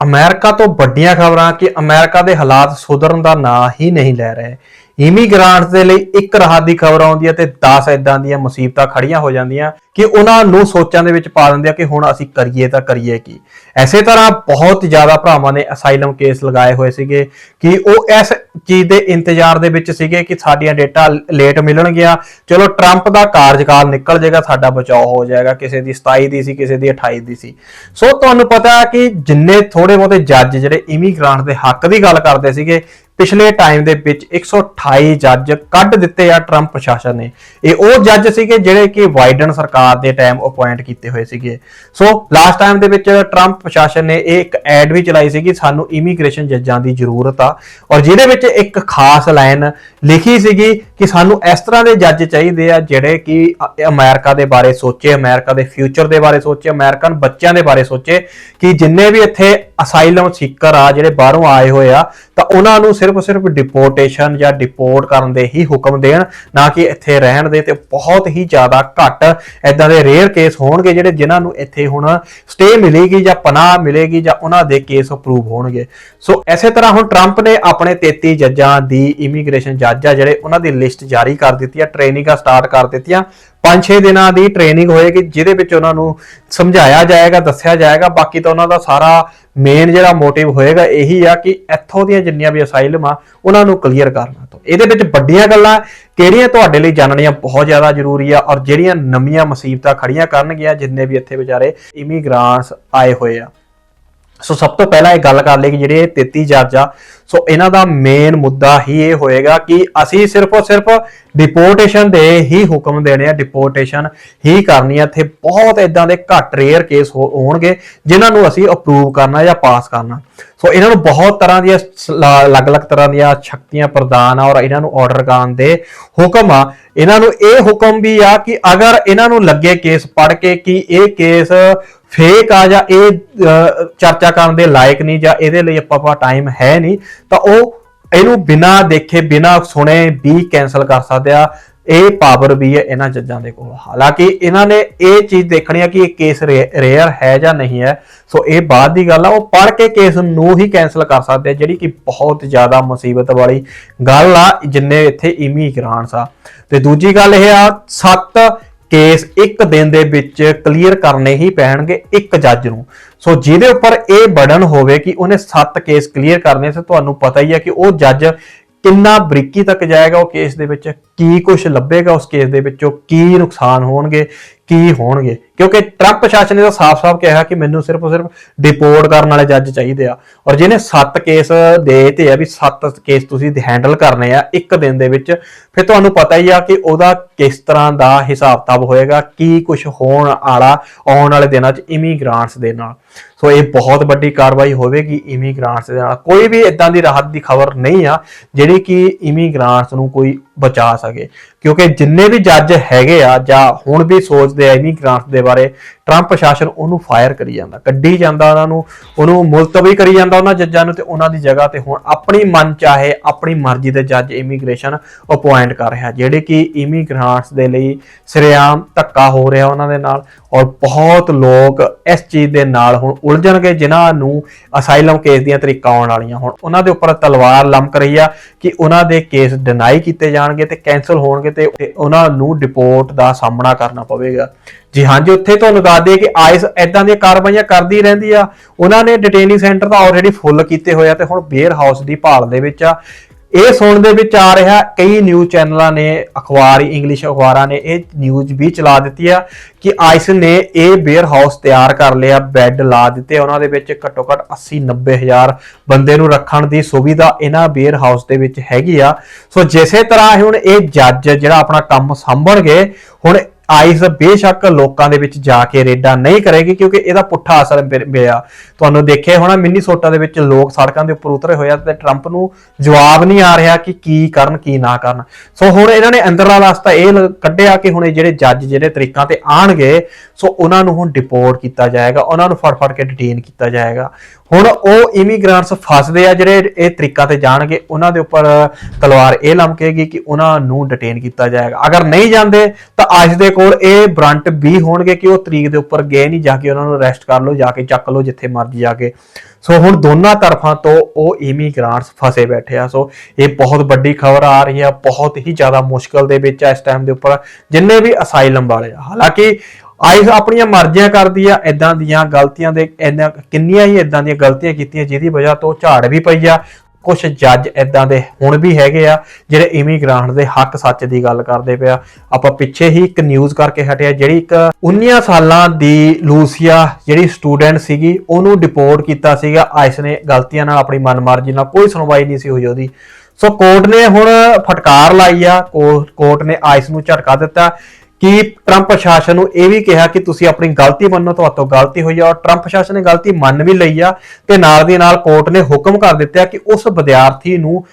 America ਤੋਂ ਵੱਡੀਆਂ ਖਬਰਾਂ ਕਿ ਅਮਰੀਕਾ ਦੇ ਹਾਲਾਤ ਸੁਧਰਨ ਦਾ ਨਾਂ ਹੀ ਨਹੀਂ ਲੈ ਰਹੇ। ਇਮੀਗ੍ਰਾਂਟਸ ਦੇ ਲਈ ਇੱਕ ਰਾਹਤ ਦੀ ਖਬਰ ਆਉਂਦੀ ਹੈ ਤੇ 10 ਇਦਾਂ ਦੀਆਂ ਮੁਸੀਬਤਾਂ ਖੜੀਆਂ ਹੋ ਜਾਂਦੀਆਂ ਕਿ ਉਹਨਾਂ ਨੂੰ ਸੋਚਾਂ ਦੇ ਵਿੱਚ ਪਾ ਦਿੰਦੇ ਆ ਕਿ ਹੁਣ ਅਸੀਂ ਕਰੀਏ ਤਾਂ ਕਰੀਏ ਕੀ। ਐਸੇ ਤਰ੍ਹਾਂ ਬਹੁਤ ਜ਼ਿਆਦਾ ਭਰਾਵਾਂ ਨੇ ਅਸਾਈਲਮ ਕੇਸ ਲਗਾਏ ਹੋਏ ਸੀਗੇ ਕਿ ਉਹ ਇਸ ਚੀਜ਼ ਦੇ ਇੰਤਜ਼ਾਰ ਦੇ ਵਿੱਚ ਸੀਗੇ ਕਿ ਸਾਡੀਆਂ ਡੇਟਾ ਲੇਟ ਮਿਲਣਗੀਆਂ ਚਲੋ ਟਰੰਪ ਦਾ ਕਾਰਜਕਾਲ ਨਿਕਲ ਜਾਏਗਾ, ਸਾਡਾ ਬਚਾਅ ਹੋ ਜਾਏਗਾ, ਕਿਸੇ ਦੀ 27 ਦੀ ਸੀ, ਕਿਸੇ ਦੀ 28 ਦੀ ਸੀ। ਸੋ ਤੁਹਾਨੂੰ ਪਤਾ ਹੈ ਕਿ ਜਿੰਨੇ ਥੋੜੇ ਬਹੁਤੇ ਜੱਜ ਜਿਹੜੇ ਇਮੀਗ੍ਰਾਂਟ ਦੇ ਹੱਕ ਦੀ ਗੱਲ ਕਰਦੇ ਸੀਗੇ ਪਿਛਲੇ ਟਾਈਮ ਦੇ ਵਿੱਚ 128 ਜੱਜ ਕੱਢ ਦਿੱਤੇ ਆ ਟਰੰਪ ਪ੍ਰਸ਼ਾਸਨ ਨੇ। ਇਹ ਉਹ ਜੱਜ ਸੀਗੇ ਜਿਹੜੇ ਕਿ ਬਾਈਡਨ ਸਰਕਾਰ ਦੇ ਟਾਈਮ ਅਪਾਇੰਟ ਕੀਤੇ ਹੋਏ ਸੀਗੇ। ਸੋ ਲਾਸਟ ਟਾਈਮ ਦੇ ਵਿੱਚ ਟਰੰਪ ਪ੍ਰਸ਼ਾਸਨ ਨੇ ਇਹ ਇੱਕ ਐਡ ਵੀ ਚਲਾਈ ਸੀਗੀ, ਸਾਨੂੰ ਇਮੀਗ੍ਰੇਸ਼ਨ ਜੱਜਾਂ ਦੀ ਜ਼ਰੂਰਤ ਆ। ਔਰ ਜਿਹਦੇ ਵਿੱਚ ਇੱਕ ਖਾਸ ਲਾਈਨ ਲਿਖੀ ਸੀਗੀ ਕਿ ਸਾਨੂੰ ਇਸ ਤਰ੍ਹਾਂ ਦੇ ਜੱਜ ਚਾਹੀਦੇ ਆ ਜਿਹੜੇ ਕਿ ਅ- ਅਮਰੀਕਾ ਦੇ ਬਾਰੇ ਸੋਚੇ, ਅਮਰੀਕਾ ਦੇ ਫਿਊਚਰ ਦੇ ਬਾਰੇ ਸੋਚੇ, ਅਮਰੀਕਨ ਬੱਚਿਆਂ ਦੇ ਬਾਰੇ ਸੋਚੇ ਕਿ ਜਿੰਨੇ ਵੀ ਇੱਥੇ ਅਸਾਈਲਮ ਸੀਕਰ ਆ ਜਿਹੜੇ ਬਾਹਰੋਂ ਆਏ ਹੋਏ ਆ, ਤਾਂ ਉਹਨਾਂ ਨੂੰ ਸਿਰਫ ਸਿਰਫ ਡਿਪੋਰਟੇਸ਼ਨ ਜਾਂ ਡਿਪੋਰਟ ਕਰਨ ਦੇ ਹੀ ਹੁਕਮ ਦੇਣ, ਨਾ ਕਿ ਇੱਥੇ ਰਹਿਣ ਦੇ ਤੇ ਬਹੁਤ ਹੀ ਜ਼ਿਆਦਾ ਘੱਟ ਐਦਾਂ ਦੇ ਰੇਅਰ ਕੇਸ ਹੋਣਗੇ ਜਿਹੜੇ ਜਿਨ੍ਹਾਂ ਨੂੰ ਇੱਥੇ ਹੁਣ ਸਟੇ ਮਿਲੇਗੀ ਜਾਂ ਪਨਾਹ ਮਿਲੇਗੀ ਜਾਂ ਉਹਨਾਂ ਦੇ ਕੇਸ ਅਪਰੂਵ ਹੋਣਗੇ। ਸੋ ਐਸੇ ਤਰ੍ਹਾਂ ਹੁਣ ਟਰੰਪ ਨੇ ਆਪਣੇ 33 ਜੱਜਾਂ ਦੀ ਇਮੀਗ੍ਰੇਸ਼ਨ ਜੱਜ ਆ ਜਿਹੜੇ ਉਹਨਾਂ ਦੀ ਲਿਸਟ ਜਾਰੀ ਕਰ ਦਿੱਤੀ ਆ ਟ੍ਰੇਨਿੰਗਾਂ ਸਟਾਰਟ ਕਰ ਦਿੱਤੀਆਂ। 5-6 ਦਿਨਾਂ ਦੀ ਟ੍ਰੇਨਿੰਗ ਹੋਏਗੀ, ਜਿਹਦੇ ਵਿੱਚ ਉਹਨਾਂ ਨੂੰ ਸਮਝਾਇਆ ਜਾਏਗਾ, ਦੱਸਿਆ ਜਾਏਗਾ। ਬਾਕੀ ਤਾਂ ਉਹਨਾਂ ਦਾ ਸਾਰਾ ਮੇਨ ਜਿਹੜਾ ਮੋਟਿਵ ਹੋਏਗਾ, ਇਹੀ ਆ ਕਿ ਇੱਥੋਂ ਦੀਆਂ ਜਿੰਨੀਆਂ ਵੀ ਅਸਾਈਲਮ ਆ, ਉਹਨਾਂ ਨੂੰ ਕਲੀਅਰ ਕਰਨਾ ਤੋਂ। ਇਹਦੇ ਵਿੱਚ ਵੱਡੀਆਂ ਗੱਲਾਂ, ਕਿਹੜੀਆਂ ਤੁਹਾਡੇ ਲਈ ਜਾਣਨੀਆਂ ਬਹੁਤ ਜ਼ਿਆਦਾ ਜ਼ਰੂਰੀ ਆ, ਔਰ ਜਿਹੜੀਆਂ ਨਵੀਆਂ ਮੁਸੀਬਤਾਂ ਖੜੀਆਂ ਕਰਨਗੀਆਂ, ਜਿੰਨੇ ਵੀ ਇੱਥੇ ਵਿਚਾਰੇ ਇਮੀਗ੍ਰਾਂਟਸ ਆਏ ਹੋਏ ਆ। ਸੋ ਸਭ ਤੋਂ ਪਹਿਲਾਂ ਇਹ ਗੱਲ ਕਰ ਲਈ ਕਿ ਜਿਹੜੇ ਇਹ 33 ਜੱਜ ਆ ਸੋ ਇਹਨਾਂ ਦਾ ਮੇਨ ਮੁੱਦਾ ਹੀ ਇਹ ਹੋਏਗਾ ਕਿ ਅਸੀਂ ਸਿਰਫ ਔਰ ਸਿਰਫ ਡਿਪੋਰਟੇਸ਼ਨ ਦੇ ਹੀ ਹੁਕਮ ਦੇਣੇ ਆ ਡਿਪੋਰਟੇਸ਼ਨ ਹੀ ਕਰਨੀ ਆ। ਇੱਥੇ ਬਹੁਤ ਇਦਾਂ ਦੇ ਘੱਟ ਰੇਅਰ ਕੇਸ ਹੋਣਗੇ, ਜਿਨ੍ਹਾਂ ਨੂੰ ਅਸੀਂ ਅਪਰੂਵ ਕਰਨਾ ਜਾਂ ਪਾਸ ਕਰਨਾ। ਸੋ ਇਹਨਾਂ ਨੂੰ ਬਹੁਤ ਤਰ੍ਹਾਂ ਦੀਆਂ ਸ- ਅਲੱਗ-ਅਲੱਗ ਤਰ੍ਹਾਂ ਦੀਆਂ ਸ਼ਕਤੀਆਂ ਪ੍ਰਦਾਨ ਆ ਔਰ ਇਹਨਾਂ ਨੂੰ ਆਰਡਰ ਕਰਨ ਦੇ ਹੁਕਮ ਆ। ਇਹਨਾਂ ਨੂੰ ਇਹ ਹੁਕਮ ਵੀ ਆ ਕਿ ਅਗਰ ਇਹਨਾਂ ਨੂੰ ਲੱਗੇ ਕੇਸ ਪੜ ਕੇ ਕਿ ਇਹ ਕੇਸ ਫੇਕ ਆ ਜਾਂ ਇਹ ਚਰਚਾ ਕਰਨ ਦੇ ਲਾਇਕ ਨਹੀਂ ਜਾਂ ਇਹਦੇ ਲਈ ਆਪਾਂ ਪਾ ਟਾਈਮ ਹੈ ਨਹੀਂ ਤਾਂ ਉਹ ਇਹਨੂੰ ਬਿਨਾਂ ਦੇਖੇ, ਬਿਨਾਂ ਸੁਣੇ ਵੀ ਕੈਨਸਲ ਕਰ ਸਕਦੇ ਆ। ਇਹ ਪਾਵਰ ਵੀ ਹੈ ਇਹਨਾਂ ਜੱਜਾਂ ਦੇ ਕੋਲ। ਹਾਲਾਂਕਿ ਇਹਨਾਂ ਨੇ ਇਹ ਚੀਜ਼ ਦੇਖਣੀ ਹੈ ਕਿ ਇਹ ਕੇਸ ਰੇਅਰ ਹੈ ਜਾਂ ਨਹੀਂ ਹੈ। ਸੋ ਇਹ ਬਾਅਦ ਦੀ ਗੱਲ ਆ, ਉਹ ਪੜ ਕੇ ਕੇਸ ਨੂੰ ਹੀ ਕੈਨਸਲ ਕਰ ਸਕਦੇ ਆ, ਜਿਹੜੀ ਕਿ ਬਹੁਤ ਜ਼ਿਆਦਾ ਮੁਸੀਬਤ ਵਾਲੀ ਗੱਲ ਆ, ਜਿੰਨੇ ਇੱਥੇ ਇਮੀਗ੍ਰਾਂਟਸ ਆ। ਤੇ ਦੂਜੀ ਗੱਲ ਇਹ ਆ, ਸੱਤ ਕੇਸ ਇੱਕ ਦਿਨ ਦੇ ਵਿੱਚ ਕਲੀਅਰ ਕਰਨੇ ਹੀ ਪੈਣਗੇ ਇੱਕ ਜੱਜ ਨੂੰ। ਸੋ ਜਿਹਦੇ ਉੱਪਰ ਇਹ ਬਰਡਨ ਹੋਵੇ ਕਿ ਉਹਨੇ 7 ਕੇਸ ਕਲੀਅਰ ਕਰਨੇ, ਤੇ ਤੁਹਾਨੂੰ ਪਤਾ ਹੀ ਹੈ ਕਿ ਉਹ ਜੱਜ ਕਿੰਨਾ ਬਰੀਕੀ ਤੱਕ ਜਾਏਗਾ ਉਹ ਕੇਸ ਦੇ ਵਿੱਚ, ਕੀ ਕੁਝ ਲੱਭੇਗਾ ਉਸ ਕੇਸ ਦੇ ਵਿੱਚੋਂ, ਕੀ ਨੁਕਸਾਨ ਹੋਣਗੇ। ਕੀ ਹੋਣਗੇ? ਕਿਉਂਕਿ ਟਰੰਪ ਪ੍ਰਸ਼ਾਸਨ ਨੇ ਤਾਂ ਸਾਫ਼-ਸਾਫ਼ ਕਿਹਾ ਕਿ ਮੈਨੂੰ ਸਿਰਫ ਸਿਰਫ ਡਿਪੋਰਟ ਕਰਨ ਵਾਲੇ ਜੱਜ ਚਾਹੀਦੇ ਆ। ਔਰ ਜਿਹਨੇ 7 ਕੇਸ ਦੇ ਤੇ ਆ ਵੀ 7 ਕੇਸ ਤੁਸੀਂ ਹੈਂਡਲ ਕਰਨੇ ਆ ਇੱਕ ਦਿਨ ਦੇ ਵਿੱਚ, ਫਿਰ ਤੁਹਾਨੂੰ ਪਤਾ ਹੀ ਆ ਕਿ ਉਹਦਾ ਕਿਸ ਤਰ੍ਹਾਂ ਦਾ ਹਿਸਾਬ-ਕਿਤਾਬ ਹੋਏਗਾ, ਕੀ ਕੁਝ ਹੋਣ ਵਾਲਾ ਆਉਣ ਵਾਲੇ ਦਿਨਾਂ 'ਚ ਇਮੀਗ੍ਰਾਂਟਸ ਦੇ ਨਾਲ। ਸੋ ਇਹ ਬਹੁਤ ਵੱਡੀ ਕਾਰਵਾਈ ਹੋਵੇਗੀ ਇਮੀਗ੍ਰਾਂਟਸ ਦੇ ਨਾਲ। ਕੋਈ ਵੀ ਇਦਾਂ ਦੀ ਰਾਹਤ ਦੀ ਖਬਰ ਨਹੀਂ ਆ ਜਿਹੜੀ ਕਿ ਇਮੀਗ੍ਰਾਂਟਸ ਨੂੰ ਕੋਈ ਬਚਾ ਸਕੇ। ਕਿਉਂਕਿ ਜਿੰਨੇ ਵੀ ਜੱਜ ਹੈਗੇ ਆ ਜਾਂ ਹੁਣ ਵੀ ਸੋਚਦੇ ਆ ਇਮੀਗ੍ਰਾਂਟਸ ਦੇ ਬਾਰੇ ਟਰੰਪ ਪ੍ਰਸ਼ਾਸਨ ਉਹਨੂੰ ਫਾਇਰ ਕਰੀ ਜਾਂਦਾ, ਕੱਢੀ ਜਾਂਦਾ ਉਹਨਾਂ ਨੂੰ, ਉਹਨੂੰ ਮੁਲਤਵੀ ਕਰੀ ਜਾਂਦਾ ਉਹਨਾਂ ਜੱਜਾਂ ਨੂੰ ਤੇ ਉਹਨਾਂ ਦੀ ਜਗ੍ਹਾ ਤੇ ਹੁਣ ਆਪਣੀ ਮਨ ਚਾਹੇ, ਆਪਣੀ ਮਰਜ਼ੀ ਦੇ ਜੱਜ ਇਮੀਗ੍ਰੇਸ਼ਨ ਅਪਾਇੰਟ ਕਰ ਰਿਹਾ, ਜਿਹੜੇ ਕਿ ਇਮੀਗ੍ਰਾਂਟਸ ਦੇ ਲਈ ਸਰੇਆਮ ਧੱਕਾ ਹੋ ਰਿਹਾ ਉਹਨਾਂ ਦੇ ਨਾਲ ਔਰ ਬਹੁਤ ਲੋਕ ਇਸ ਚੀਜ਼ ਦੇ ਨਾਲ ਹੁਣ ਉਲਝਣਗੇ ਜਿਨ੍ਹਾਂ ਨੂੰ ਅਸਾਈਲਮ ਕੇਸ ਦੀਆਂ ਤਰੀਕਾਂ ਆਉਣ ਵਾਲੀਆਂ ਹੁਣ। ਉਹਨਾਂ ਦੇ ਉੱਪਰ ਤਲਵਾਰ ਲਮਕ ਰਹੀ ਆ ਕਿ ਉਹਨਾਂ ਦੇ ਕੇਸ ਡਿਨਾਈ ਕੀਤੇ ਜਾਣਗੇ ਤੇ ਕੈਨਸਲ ਹੋਣਗੇ ਤੇ ਤੇ ਉਹਨਾਂ ਨੂੰ ਡਿਪੋਰਟ ਦਾ ਸਾਹਮਣਾ ਕਰਨਾ ਪਵੇਗਾ। ਜੀ ਹਾਂਜੀ ਉੱਥੇ ਤੁਹਾਨੂੰ ਦੱਸ ਦਈਏ ਕਿ ਆਈਸ ਐਦਾਂ ਦੀਆਂ ਕਾਰਵਾਈਆਂ ਕਰਦੀ ਰਹਿੰਦੀ ਆ। ਉਹਨਾਂ ਨੇ ਡਿਟੇਨਿੰਗ ਸੈਂਟਰ ਤਾਂ ਆਲਰੇਡੀ ਫੁੱਲ ਕੀਤੇ ਹੋਏ ਆ ਤੇ ਹੁਣ ਬੇਅਰ ਹਾਊਸ ਦੀ ਭਾਲ ਦੇ ਵਿੱਚ ਆ। ਇਹ ਸੁਣਨ ਦੇ ਵਿੱਚ ਆ ਰਿਹਾ, ਕਈ ਨਿਊਜ਼ ਚੈਨਲਾਂ ਨੇ, ਅਖਬਾਰ ਇੰਗਲਿਸ਼ ਅਖਬਾਰਾਂ ਨੇ ਇਹ ਨਿਊਜ਼ ਵੀ ਚਲਾ ਦਿੱਤੀ ਆ ਕਿ ਆਈਸ ਨੇ ਇਹ ਬੇਅਰ ਹਾਊਸ ਤਿਆਰ ਕਰ ਲਿਆ ਬੈੱਡ ਲਾ ਦਿੱਤੇ, ਉਹਨਾਂ ਦੇ ਵਿੱਚ ਘੱਟੋ ਘੱਟ 80 90 ਹਜ਼ਾਰ ਬੰਦੇ ਨੂੰ ਰੱਖਣ ਦੀ ਸੁਵਿਧਾ ਇਹਨਾਂ ਬੇਅਰ ਹਾਊਸ ਦੇ ਵਿੱਚ ਹੈਗੀ ਆ। ਸੋ ਜਿਸੇ ਤਰ੍ਹਾਂ ਹੁਣ ਇਹ ਜੱਜ ਜਿਹੜਾ ਆਪਣਾ ਕੰਮ ਸੰਭਣਗੇ, ਹੁਣ ਆਈਸ ਬੇਸ਼ੱਕ ਲੋਕਾਂ ਦੇ ਵਿੱਚ ਜਾ ਕੇ ਰੇਡਾਂ ਨਹੀਂ ਕਰੇਗੀ ਕਿਉਂਕਿ ਇਹਦਾ ਪੁੱਠਾ ਅਸਰ ਪਿਆ। ਤੁਹਾਨੂੰ ਦੇਖਿਆ ਹੋਣਾ, ਮਿਨੀਸੋਟਾ ਦੇ ਵਿੱਚ ਲੋਕ ਸੜਕਾਂ ਦੇ ਉੱਪਰ ਉਤਰੇ ਹੋਏ ਆ ਤੇ ਟਰੰਪ ਨੂੰ ਜਵਾਬ ਨਹੀਂ ਆ ਰਿਹਾ ਕਿ ਕੀ ਕਰਨ, ਕੀ ਨਾ ਕਰਨ। ਸੋ ਹੁਣ ਇਹਨਾਂ ਨੇ ਅੰਦਰਲਾ ਰਸਤਾ ਇਹ ਕੱਢਿਆ ਕਿ ਹੁਣ ਇਹ ਜਿਹੜੇ ਜੱਜ ਜਿਹੜੇ ਤਰੀਕਾਂ ਤੇ ਆਣਗੇ ਸੋ ਉਹਨਾਂ ਨੂੰ ਹੁਣ ਡਿਪੋਰਟ ਕੀਤਾ ਜਾਏਗਾ, ਉਹਨਾਂ ਨੂੰ ਫੜ ਫੜ ਕੇ ਡਿਟੇਨ ਕੀਤਾ ਜਾਏਗਾ। ਹੁਣ ਉਹ ਇਮੀਗ੍ਰੈਂਟਸ ਫਸਦੇ ਆ ਜਿਹੜੇ ਇਹ ਤਰੀਕਾ ਤੇ ਜਾਣਗੇ, ਉਹਨਾਂ ਦੇ ਉੱਪਰ ਤਲਵਾਰ ਇਹ ਲਮਕੇਗੀ ਕਿ ਉਹਨਾਂ ਨੂੰ ਡਿਟੇਨ ਕੀਤਾ ਜਾਏਗਾ। ਅਗਰ ਨਹੀਂ ਜਾਂਦੇ, ਤਾਂ ਅੱਜ ਦੇ ਕੋਲ ਇਹ ਬ੍ਰੰਟ ਵੀ ਹੋਣਗੇ ਕਿ ਉਹ ਤਰੀਕ ਦੇ ਉੱਪਰ ਗਏ ਨਹੀਂ, ਜਾ ਕੇ ਉਹਨਾਂ ਨੂੰ ਅਰੈਸਟ ਕਰ ਲਓ, ਜਾ ਕੇ ਚੱਕ ਲਓ, ਜਿੱਥੇ ਮਰਜ਼ੀ ਜਾ ਕੇ। ਸੋ ਹੁਣ ਦੋਨਾਂ ਤਰਫਾਂ ਤੋਂ ਉਹ ਇਮੀਗ੍ਰਾਂਟਸ ਫਸੇ ਬੈਠੇ ਆ। ਸੋ ਇਹ ਬਹੁਤ ਵੱਡੀ ਖਬਰ ਆ ਰਹੀ ਆ, ਬਹੁਤ ਹੀ ਜ਼ਿਆਦਾ ਮੁਸ਼ਕਲ ਦੇ ਵਿੱਚ ਆ ਇਸ ਟਾਈਮ ਦੇ ਉੱਪਰ, ਜਿੰਨੇ ਵੀ ਅਸਾਈਲਮ ਵਾਲੇ ਆ। ਹਾਲਾਂਕਿ ਆਈਸ ਆਪਣੀਆਂ ਮਰਜ਼ੀਆਂ ਕਰਦੀ ਆ ਇਦਾਂ ਦੀਆਂ ਗਲਤੀਆਂ ਦੇ, ਇੰਨਾ ਕਿੰਨੀਆਂ ਹੀ ਇਦਾਂ ਦੀਆਂ ਗਲਤੀਆਂ ਕੀਤੀਆਂ, ਜਿਹਦੀ ਵਜ੍ਹਾ ਤੋਂ ਝਾੜ ਵੀ ਪਈ ਆ। ਕੁਝ ਜੱਜ ਇਦਾਂ ਦੇ ਹੁਣ ਵੀ ਹੈਗੇ ਆ, ਜਿਹੜੇ ਇਮੀਗ੍ਰਾਂਟ ਦੇ ਹੱਕ ਸੱਚ ਦੀ ਗੱਲ ਕਰਦੇ ਪਿਆ ਆਪਾਂ ਪਿੱਛੇ ਹੀ ਇੱਕ ਨਿਊਜ਼ ਕਰਕੇ ਹਟਿਆ, ਜਿਹੜੀ ਇੱਕ 19 ਸਾਲਾਂ ਦੀ ਲੂਸੀਆ ਜਿਹੜੀ ਸਟੂਡੈਂਟ ਸੀਗੀ, ਉਹਨੂੰ ਡਿਪੋਰਟ ਕੀਤਾ ਸੀਗਾ। ਆਇਸ ਨੇ ਗਲਤੀਆਂ ਨਾਲ ਆਪਣੀ ਮਨਮਰਜ਼ੀ ਨਾਲ ਕੋਈ ਸੁਣਵਾਈ ਨਹੀਂ ਸੀ ਹੋਈ ਉਹਦੀ। ਸੋ ਕੋਰਟ ਨੇ ਹੁਣ ਫਟਕਾਰ ਲਾਈ ਆ ਕੋਰਟ ਨੇ ਆਇਸ ਨੂੰ ਝਟਕਾ ਦਿੱਤਾ। ਕਿ ਟਰੰਪ ਪ੍ਰਸ਼ਾਸਨ ਨੂੰ ਇਹ ਵੀ ਕਿਹਾ ਕਿ ਤੁਸੀਂ ਆਪਣੀ ਗਲਤੀ ਮੰਨੋ ਤੁਹਾਤੋਂ ਗਲਤੀ ਹੋਈ ਆ ਔਰ ਟਰੰਪ ਪ੍ਰਸ਼ਾਸਨ ਨੇ ਗਲਤੀ ਮੰਨ ਵੀ ਲਈ ਆ ਤੇ ਨਾਲ ਦੀ ਨਾਲ ਕੋਰਟ ਨੇ ਹੁਕਮ ਕਰ ਦਿੱਤਾ ਕਿ ਉਸ ਵਿਦਿਆਰਥੀ ਨੂੰ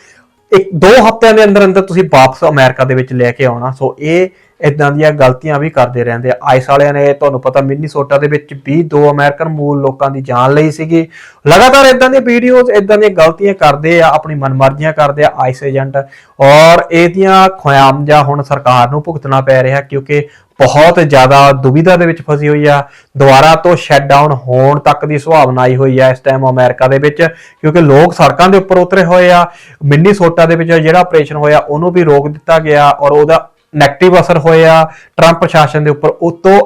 ਇੱਕ ਦੋ ਹਫ਼ਤਿਆਂ ਦੇ ਅੰਦਰ ਅੰਦਰ ਤੁਸੀਂ ਵਾਪਸ ਅਮਰੀਕਾ ਦੇ ਵਿੱਚ ਲੈ ਕੇ ਆਉਣਾ। ਸੋ ਇਹ ਇਦਾਂ ਦੀਆਂ ਗਲਤੀਆਂ ਵੀ ਕਰਦੇ ਰਹਿੰਦੇ ਆ। ਆਈਸ ਵਾਲਿਆਂ ਨੇ ਤੁਹਾਨੂੰ ਪਤਾ ਮਿਨੀਸੋਟਾ ਦੇ ਵਿੱਚ ਵੀ ਦੋ ਅਮਰੀਕਨ ਮੂਲ ਲੋਕਾਂ ਦੀ ਜਾਨ ਲਈ ਸੀਗੀ। ਲਗਾਤਾਰ ਇਦਾਂ ਦੀਆਂ ਵੀਡੀਓਜ਼ ਇਦਾਂ ਦੀਆਂ ਗਲਤੀਆਂ ਕਰਦੇ ਆ, ਆਪਣੀ ਮਨਮਰਜ਼ੀਆਂ ਕਰਦੇ ਆ ਆਈਸ ਏਜੰਟ। ਔਰ ਇਹਦੀਆਂ ਖਿਆਮਜਾ ਹੁਣ ਸਰਕਾਰ ਨੂੰ ਭੁਗਤਣਾ ਪੈ ਰਿਹਾ ਕਿਉਂਕਿ ਬਹੁਤ ਜ਼ਿਆਦਾ ਦੁਵਿਧਾ ਦੇ ਵਿੱਚ ਫਸੀ ਹੋਈ ਆ। ਦੁਬਾਰਾ ਤੋਂ ਸ਼ਟਡਾਊਨ ਹੋਣ ਤੱਕ ਦੀ ਸੰਭਾਵਨਾ ਆਈ ਹੋਈ ਆ ਇਸ ਟਾਈਮ ਅਮਰੀਕਾ ਦੇ ਵਿੱਚ, ਕਿਉਂਕਿ ਲੋਕ ਸੜਕਾਂ ਦੇ ਉੱਪਰ ਉਤਰੇ ਹੋਏ ਆ। ਮਿਨੀਸੋਟਾ ਦੇ ਵਿੱਚ ਜਿਹੜਾ ਆਪਰੇਸ਼ਨ ਹੋਇਆ, ਉਹਨੂੰ ਵੀ ਰੋਕ ਦਿੱਤਾ ਗਿਆ ਔਰ ਉਹਦਾ ਨੈਗੇਟਿਵ ਅਸਰ ਹੋਇਆ ਟਰੰਪ ਪ੍ਰਸ਼ਾਸਨ ਦੇ ਉੱਪਰ। ਉਤੋਂ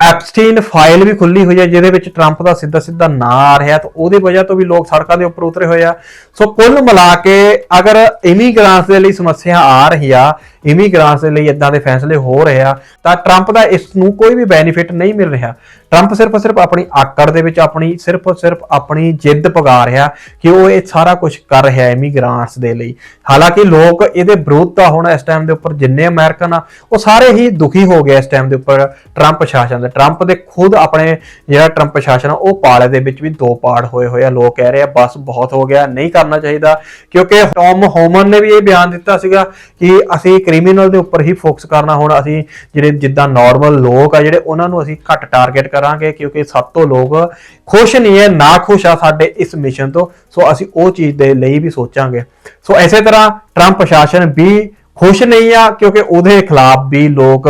ਐਪਸਟੀਨ ਫਾਈਲ ਵੀ ਖੁੱਲੀ ਹੋਈ ਹੈ ਜਿਹਦੇ ਵਿੱਚ ਟਰੰਪ ਦਾ ਸਿੱਧਾ ਸਿੱਧਾ ਨਾਂ ਆ ਰਿਹਾ, ਤਾਂ ਉਹਦੀ ਵਜ੍ਹਾ ਤੋਂ ਵੀ ਲੋਕ ਸੜਕਾਂ ਦੇ ਉੱਪਰ ਉਤਰੇ ਹੋਏ ਆ। ਸੋ ਕੁੱਲ ਮਿਲਾ ਕੇ ਅਗਰ ਇਮੀਗ੍ਰਾਂਟਸ ਦੇ ਲਈ ਸਮੱਸਿਆ ਆ ਰਹੀ ਆ ਇਮੀਗ੍ਰਾਂਟਸ ਦੇ ਲਈ ਇਦਾਂ ਦੇ ਫੈਸਲੇ ਹੋ ਰਹੇ ਆ, ਤਾਂ ਟਰੰਪ ਦਾ ਇਸ ਨੂੰ ਕੋਈ ਵੀ ਬੈਨੀਫਿਟ ਨਹੀਂ ਮਿਲ ਰਿਹਾ। ਟਰੰਪ ਸਿਰਫ ਸਿਰਫ ਆਪਣੀ ਆਕੜ ਦੇ ਵਿੱਚ ਆਪਣੀ, ਸਿਰਫ ਸਿਰਫ ਆਪਣੀ ਜਿੱਦ ਪਗਾ ਰਿਹਾ ਕਿ ਉਹ ਇਹ ਸਾਰਾ ਕੁਝ ਕਰ ਰਿਹਾ ਹੈ ਇਮੀਗ੍ਰਾਂਟਸ ਦੇ ਲਈ। ਹਾਲਾਂਕਿ ਲੋਕ ਇਹਦੇ ਵਿਰੋਧ ਤਾਂ ਹੁਣ ਇਸ ਟਾਈਮ ਦੇ ਉੱਪਰ, ਜਿੰਨੇ ਅਮਰੀਕਨ ਆ, ਉਹ ਸਾਰੇ ਹੀ ਦੁਖੀ ਹੋ ਗਏ ਇਸ ਟਾਈਮ ਦੇ ਉੱਪਰ ਟਰੰਪ ਸ਼ਾਸਨ ਦੇ। ਟਰੰਪ ਦੇ ਖੁਦ ਆਪਣੇ ਜਿਹੜਾ ਟਰੰਪ ਸ਼ਾਸਨ ਆ, ਉਹ ਪਾਲੇ ਦੇ ਵਿੱਚ ਵੀ ਦੋ ਪਾੜ ਹੋਏ ਹੋਏ ਆ। ਲੋਕ ਕਹਿ ਰਹੇ ਆ, ਬਸ, ਬਹੁਤ ਹੋ ਗਿਆ, ਨਹੀਂ ਕਰਨਾ ਚਾਹੀਦਾ। ਕਿਉਂਕਿ ਟੌਮ ਹੋਮਨ ਨੇ ਵੀ ਇਹ ਬਿਆਨ ਦਿੱਤਾ ਸੀਗਾ ਕਿ ਅਸੀਂ ਕ੍ਰਿਮੀਨਲ ਦੇ ਉੱਪਰ ਹੀ ਫੋਕਸ ਕਰਨਾ, ਹੁਣ ਅਸੀਂ ਜਿਹੜੇ ਜਿੱਦਾਂ ਨਾਰਮਲ ਲੋਕ ਆ, ਜਿਹੜੇ ਉਹਨਾਂ ਨੂੰ ਅਸੀਂ ਘੱਟ ਟਾਰਗੇਟ ਕਰਾਂਗੇ ਕਿਉਂਕਿ ਸਭ ਤੋਂ ਲੋਕ ਖੁਸ਼ ਨਹੀਂ ਹੈ, ਨਾ ਖੁਸ਼ ਆ ਸਾਡੇ ਇਸ ਮਿਸ਼ਨ ਤੋਂ। ਸੋ ਅਸੀਂ ਉਹ ਚੀਜ਼ ਦੇ ਲਈ ਵੀ ਸੋਚਾਂਗੇ। ਸੋ ਐਸੇ ਤਰ੍ਹਾਂ ਟਰੰਪ ਪ੍ਰਸ਼ਾਸਨ ਵੀ ਖੁਸ਼ ਨਹੀਂ ਆ, ਕਿਉਂਕਿ ਉਹਦੇ ਖਿਲਾਫ ਵੀ ਲੋਕ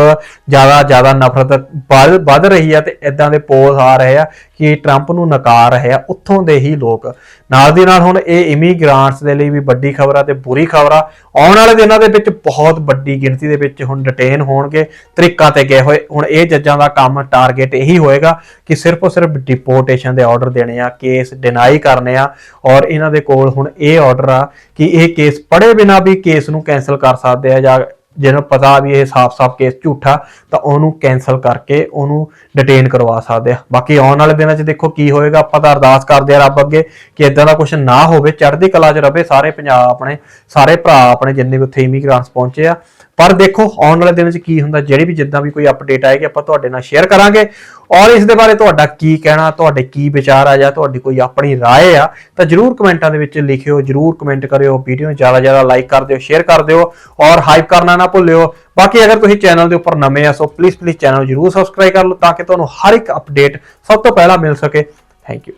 ਜ਼ਿਆਦਾ ਜ਼ਿਆਦਾ ਨਫ਼ਰਤ ਵੱਧ ਵੱਧ ਰਹੀ ਆ ਤੇ ਇਦਾਂ ਦੇ ਪੋਸ ਆ ਰਹੇ ਆ ਕਿ ਟਰੰਪ ਨੂੰ ਨਕਾਰ ਰਹੇ ਆ, ਉੱਥੋਂ ਦੇ ਹੀ ਲੋਕ। ਨਾਲ ਦੀ ਨਾਲ ਹੁਣ ਇਹ ਇਮੀਗ੍ਰਾਂਟਸ ਦੇ ਲਈ ਵੀ ਵੱਡੀ ਖਬਰ ਆ ਤੇ ਬੁਰੀ ਖਬਰ ਆ। ਆਉਣ ਵਾਲੇ ਦਿਨਾਂ ਦੇ ਵਿੱਚ ਬਹੁਤ ਵੱਡੀ ਗਿਣਤੀ ਦੇ ਵਿੱਚ ਹੁਣ ਡਿਟੇਨ ਹੋਣਗੇ, ਤਰੀਕਾਂ ਤੇ ਗਏ ਹੋਏ। ਹੁਣ ਇਹ ਜੱਜਾਂ ਦਾ ਕੰਮ ਟਾਰਗੇਟ ਇਹੀ ਹੋਏਗਾ ਕਿ ਸਿਰਫ ਔਰ ਸਿਰਫ ਡਿਪੋਰਟੇਸ਼ਨ ਦੇ ਆਰਡਰ ਦੇਣੇ ਆ ਕੇਸ ਡਿਨਾਈ ਕਰਨੇ ਆ। ਔਰ ਇਹਨਾਂ ਦੇ ਕੋਲ ਹੁਣ ਇਹ ਆਰਡਰ ਆ ਕਿ ਇਹ ਕੇਸ ਪੜੇ ਬਿਨਾ ਵੀ ਕੇਸ ਨੂੰ ਕੈਨਸਲ ਕਰ ਸਕਦੇ ਆ ਜਾਂ ਜਿਹਨੂੰ ਪਤਾ ਵੀ ਇਹ ਸਾਫ਼-ਸਾਫ਼ ਕੇਸ ਝੂਠਾ, ਤਾਂ ਉਹਨੂੰ ਕੈਨਸਲ ਕਰਕੇ ਉਹਨੂੰ ਡਿਟੇਨ ਕਰਵਾ ਸਕਦੇ ਆ। ਬਾਕੀ ਆਉਣ ਵਾਲੇ ਦਿਨਾਂ 'ਚ ਦੇਖੋ ਕੀ ਹੋਏਗਾ, ਆਪਾਂ ਤਾਂ ਅਰਦਾਸ ਕਰਦੇ ਆ ਰੱਬ ਅੱਗੇ ਕਿ ਇਦਾਂ ਦਾ ਕੁਝ ਨਾ ਹੋਵੇ, ਚੜ੍ਹਦੀ ਕਲਾ 'ਚ ਰਵੇ, ਸਾਰੇ ਪੰਜਾਬ ਆਪਣੇ, ਸਾਰੇ ਭਰਾ ਆਪਣੇ ਜਿੰਨੇ ਵੀ ਉੱਥੇ ਇਮੀਗ੍ਰਾਂਟਸ ਪਹੁੰਚੇ ਆ। ਪਰ ਦੇਖੋ, ਆਉਣ ਵਾਲੇ ਦਿਨਾਂ 'ਚ ਕੀ ਹੁੰਦਾ, ਜਿਹੜੀ ਵੀ ਜਿੱਦਾਂ ਵੀ ਕੋਈ ਅਪਡੇਟ ਆਏਗੀ, ਆਪਾਂ ਤੁਹਾਡੇ ਨਾਲ ਸ਼ੇਅਰ ਕਰਾਂਗੇ। ਔਰ ਇਸ ਦੇ ਬਾਰੇ ਤੁਹਾਡਾ ਕੀ ਕਹਿਣਾ ਤੁਹਾਡੇ ਕੀ ਵਿਚਾਰ ਆ ਜਾਂ ਤੁਹਾਡੀ ਕੋਈ ਆਪਣੀ رائے ਆ ਤਾਂ ਜਰੂਰ ਕਮੈਂਟਾਂ ਦੇ ਵਿੱਚ ਲਿਖਿਓ ਜਰੂਰ ਕਮੈਂਟ ਕਰਿਓ ਵੀਡੀਓ ਨੂੰ ਜ਼ਿਆਦਾ ਜ਼ਿਆਦਾ ਲਾਈਕ ਕਰ ਦਿਓ ਸ਼ੇਅਰ ਕਰ ਦਿਓ ਔਰ ਹਾਈਪ ਕਰਨਾ ਨਾ ਭੁੱਲਿਓ ਬਾਕੀ ਅਗਰ ਤੁਸੀਂ ਚੈਨਲ ਦੇ ਉੱਪਰ ਨਵੇਂ ਆ ਸੋ ਪਲੀਜ਼ ਪਲੀਜ਼ ਚੈਨਲ ਨੂੰ ਜਰੂਰ ਸਬਸਕ੍ਰਾਈਬ ਕਰ ਲਓ ਤਾਂ ਕਿ ਤੁਹਾਨੂੰ ਹਰ ਇੱਕ ਅਪਡੇਟ ਸਭ ਤੋਂ ਪਹਿਲਾਂ ਮਿਲ ਸਕੇ ਥੈਂਕ ਯੂ